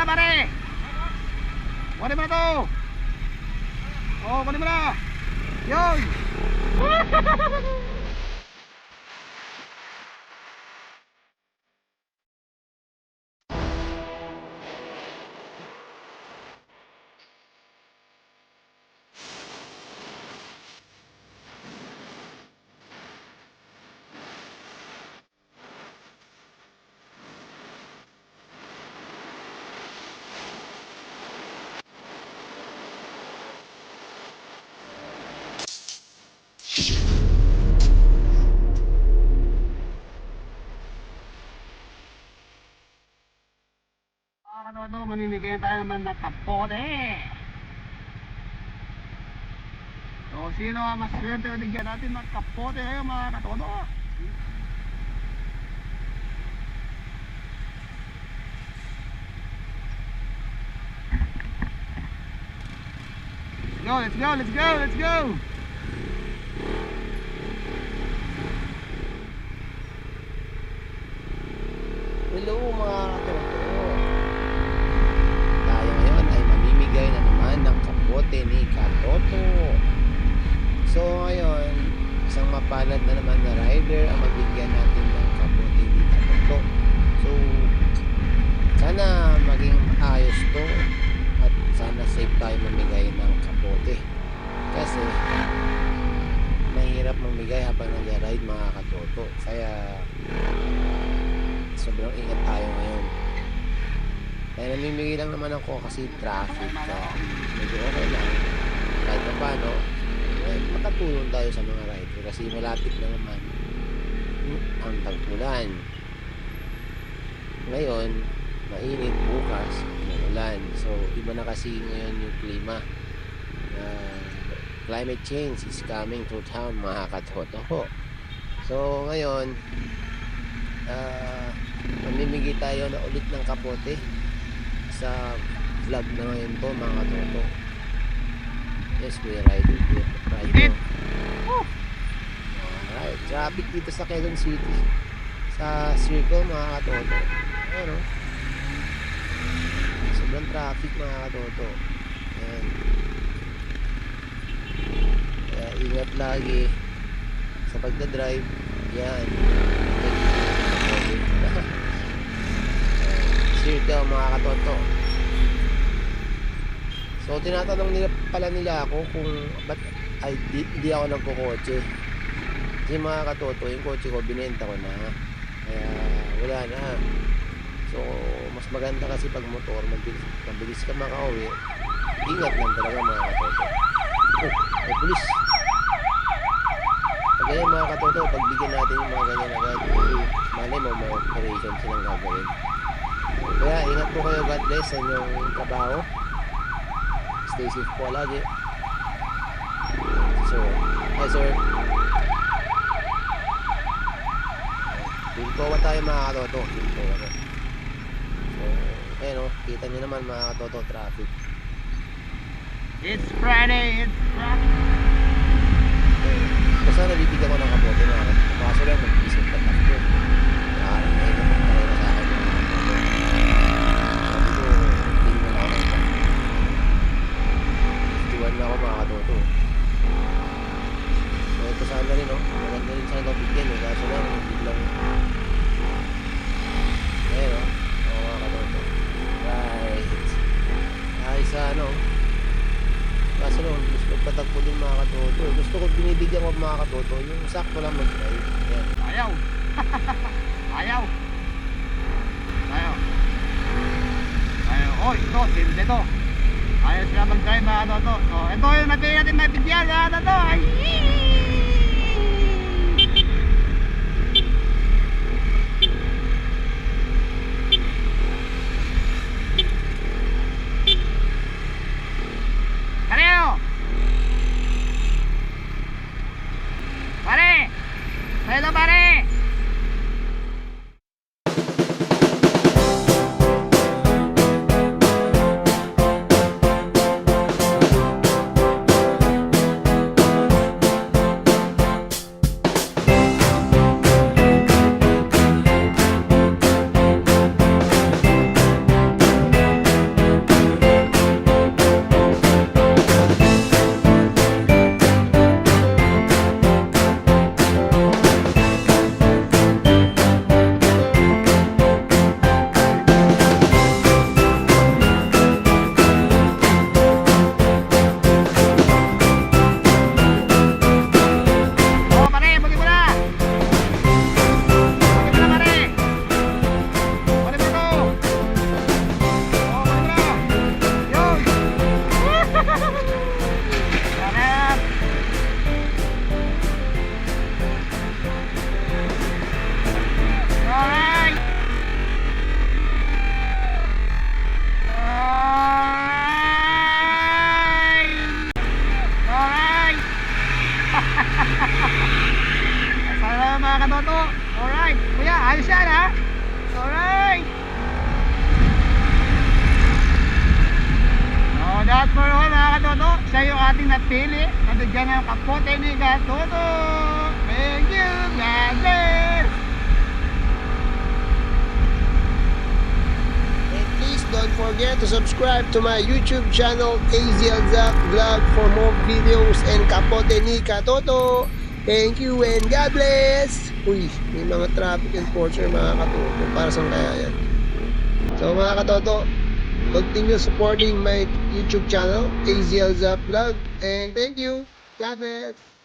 na pare. Kunin mo na to. Oh, kunin mo na. Yun. Ano ano, mamimigay tayo naman ng kapote. So, sino ang mas swerte natin ng kapote ngayon mga katodo? Let's go, let's go, let's go, let's go! Hello mga katoto. Tayo ngayon ay mamimigay na naman ng kapote ni Katoto. So ngayon, isang mapalad na naman na rider ang mabigyan natin ng kapote ni Katoto. So, sana maging ayos to at sana safe tayo mamigay ng kapote. Kasi, mahirap mamigay habang nag-ride mga katoto. Kaya, sobrang ingat tayo ngayon. Kaya namimigay lang naman ako kasi traffic ka. Medyo okay lang. Kahit pa paano, eh, makatulong tayo sa mga rider kasi malapit na naman ang tagpulan. Ngayon, mainit bukas, umuulan. So, iba na kasi ngayon yung klima. Uh, climate change is coming to town, mga katoto. So, ngayon, ah, mamimigay tayo na ulit ng kapote sa vlog na ngayon to mga katoto yes Kuya Rider Kuya Rider alright traffic dito sa Quezon City sa circle mga katoto ano sobrang traffic mga katoto Ayan. kaya ingat lagi sa pagdadrive. Yan circle mga katoto. So tinatanong nila pala nila ako kung ba't ay di, di ako nagkukotse. Kasi mga katoto yung kotse ko binenta ko na. Kaya wala na. So mas maganda kasi pag motor mabilis, mabilis ka makauwi. Ingat lang talaga mga katoto. Oh may pulis ganyan mga katoto pagbigyan natin yung mga ganyan agad. Kasi malay mo may operation silang gagawin kaya ingat po kayo. God bless sa inyong trabaho. Stay safe po lagi sir hi sir. Pintuwa tayo mga katoto. Pintuwa na. So ayun o kita nyo naman mga katoto traffic. It's Friday, it's Friday. Basta nabibigyan ko ng kapote mga katoto kaso lang mag-isip ka takbo parang may naman tayo sa akin mga katoto sabi ko hindi mo na ako ng truck. 51 na ako mga katoto sana rin oh maganda rin sana bigyan eh kaso lang biglang ayun oh oo mga katoto right ay sa ano kaso lang gusto ko patagpo din mga katoto gusto ko binibigyan ko mga katoto yung sakto lang mag-drive Ayan. Ayaw. Ayaw. Ayaw. Ayaw. Oh, ito, silde to. Ayaw sila mag-drive mga ano to. So, ito yung natin mabigyan mga ano to. Ay! Para mga katoto. Alright. Kuya, ayos yan ha. Alright. So that's for all mga katoto. Siya yung ating napili. Nabigyan ng kapote ni katoto. Thank you. God bless. Don't forget to subscribe to my YouTube channel, AZL Zach Vlog for more videos and kapote ni Katoto. Thank you and God bless! Uy, may mga traffic enforcer mga katoto. Para saan kaya yan? So mga katoto, continue supporting my YouTube channel, AZL Zach Vlog. And thank you. God bless!